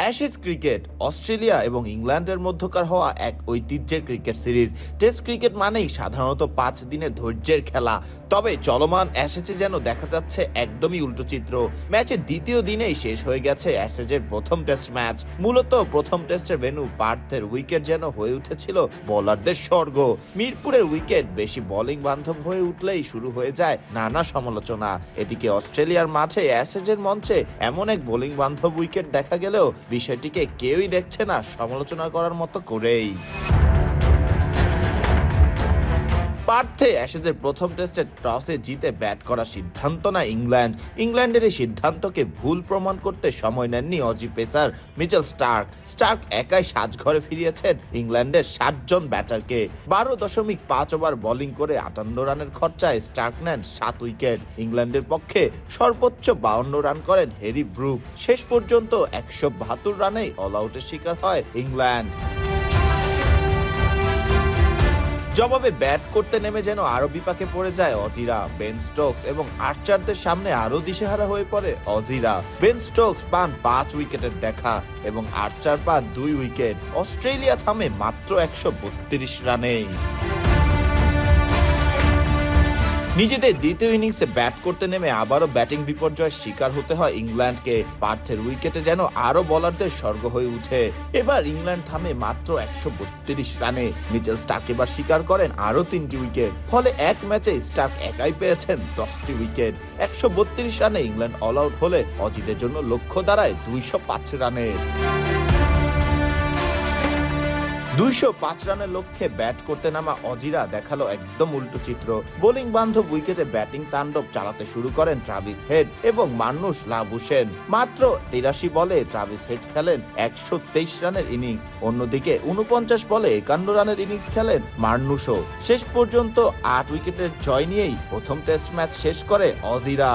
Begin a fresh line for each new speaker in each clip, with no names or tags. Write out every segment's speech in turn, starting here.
Ashes cricket, Australia এবং ইংল্যান্ডের মধ্যকার হওয়া এক ঐতিহ্যের ক্রিকেট সিরিজ। টেস্ট ক্রিকেট মানেই সাধারণত পাঁচ দিনের ধৈর্যের খেলা। তবে চলমান অ্যাশেজে যেন দেখা যাচ্ছে একদমই উল্টো চিত্র। ম্যাচের দ্বিতীয় দিনেই শেষ হয়ে গেছে অ্যাশেজের প্রথম টেস্ট ম্যাচ। মূলত প্রথম টেস্টের ভেন্যু পার্থের উইকেট যেন হয়ে উঠেছিল বোলারদের স্বর্গ। মিরপুরের উইকেট বেশি বোলিং বান্ধব হয়ে উঠলেই শুরু হয়ে যায় নানা সমালোচনা। এদিকে অস্ট্রেলিয়ার মাঠে অ্যাশেজের মঞ্চে এমন এক বোলিং বান্ধব উইকেট দেখা গেলেও বিষয়টিকে কেউই দেখছে না সমালোচনা করার মতো করেই। পার্থে অ্যাশেজের প্রথম টেস্টে টসে জিতে ব্যাট করার সিদ্ধান্ত না ইংল্যান্ড। ইংল্যান্ডের এই সিদ্ধান্তকে ভুল প্রমাণ করতে সময় নেননি Aussie pacer, Mitchell Starc. Starc একাই সাজঘরে ফিরিয়েছেন ইংল্যান্ডের ষাটজন ব্যাটারকে। বারো দশমিক পাঁচ ওভার বোলিং করে আটান্ন রানের খরচায় স্টার্ক নেন সাত উইকেট। ইংল্যান্ডের পক্ষে সর্বোচ্চ বাউন্ন রান করেন হ্যারি ব্রুক। শেষ পর্যন্ত একশো বাহাত্তর রানেই অল আউটের শিকার হয় ইংল্যান্ড। জবাবে ব্যাট করতে নেমে যেন আরও বিপাকে পড়ে যায় অজিরা, বেন স্টোকস এবং আর্চারদের সামনে আরও দিশেহারা হয়ে পড়ে অজিরা। বেন স্টোকস পান পাঁচ উইকেটের দেখা এবং আর্চার পান দুই উইকেট। অস্ট্রেলিয়া থামে মাত্র একশো বত্রিশ রানেই। নিজেদের দ্বিতীয় ইনিংসে ব্যাট করতে নেমে আবারও ব্যাটিং বিপর্যয়ের শিকার হতে হয় ইংল্যান্ডকে। পার্থের উইকেটে যেন আরও বলারদের স্বর্গ হয়ে উঠে। এবার ইংল্যান্ড থামে মাত্র একশো বত্রিশ রানে। মিচেল স্টার্ক এবার শিকার করেন আরও তিনটি উইকেট। ফলে এক ম্যাচে স্টার্ক একাই পেয়েছেন দশটি উইকেট। একশো বত্রিশ রানে ইংল্যান্ড অল আউট হলে অজিতের জন্য লক্ষ্য দাঁড়ায় দুইশো পাঁচ রানের। দুইশো পাঁচ রানের লক্ষ্যে ব্যাট করতে নামা অজিরা দেখাল একদম উল্টো চিত্র। বোলিং বান্ধব উইকেটে ব্যাটিং তাণ্ডব চালাতে শুরু করেন ট্রাভিস হেড এবং মানুষ লাভ হোসেন। মাত্র তিরাশি বলে ট্রাভিস হেড খেলেন একশো তেইশ রানের ইনিংস। অন্যদিকে উনপঞ্চাশ বলে একান্ন রানের ইনিংস খেলেন মার্নুসও শেষ পর্যন্ত আট উইকেটের জয় নিয়েই প্রথম টেস্ট ম্যাচ শেষ করে অজিরা।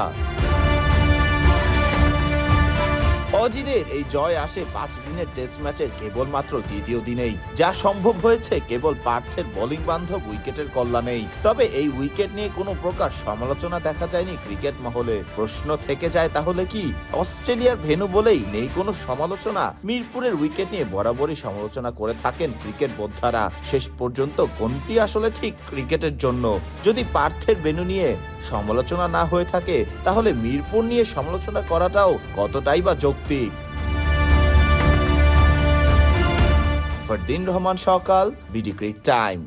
অজিদের এই জয় আসে পাঁচ দিনের টেস্ট ম্যাচের কেবলমাত্র দ্বিতীয় দিনেই, যা সম্ভব হয়েছে কেবল পার্থের বোলিং বান্ধব উইকেটের কল্যাণেই। তবে এই উইকেট নিয়ে কোনো প্রকার সমালোচনা দেখা যায়নি ক্রিকেট মহলে। প্রশ্ন থেকে যায় তাহলে কি, অস্ট্রেলিয়ার ভেনু বলেই নেই কোনো সমালোচনা? মিরপুরের উইকেট নিয়ে বরাবরই সমালোচনা করে থাকেন ক্রিকেট বোদ্ধারা। শেষ পর্যন্ত কোনটি আসলে ঠিক ক্রিকেটের জন্য? যদি পার্থের ভেনু নিয়ে সমালোচনা না হয়ে থাকে, তাহলে মিরপুর নিয়ে সমালোচনা করাটাও কতটাই বা যৌক্তিক? ফরদিন রহমান, সকাল বিডিক্রিক টাইম।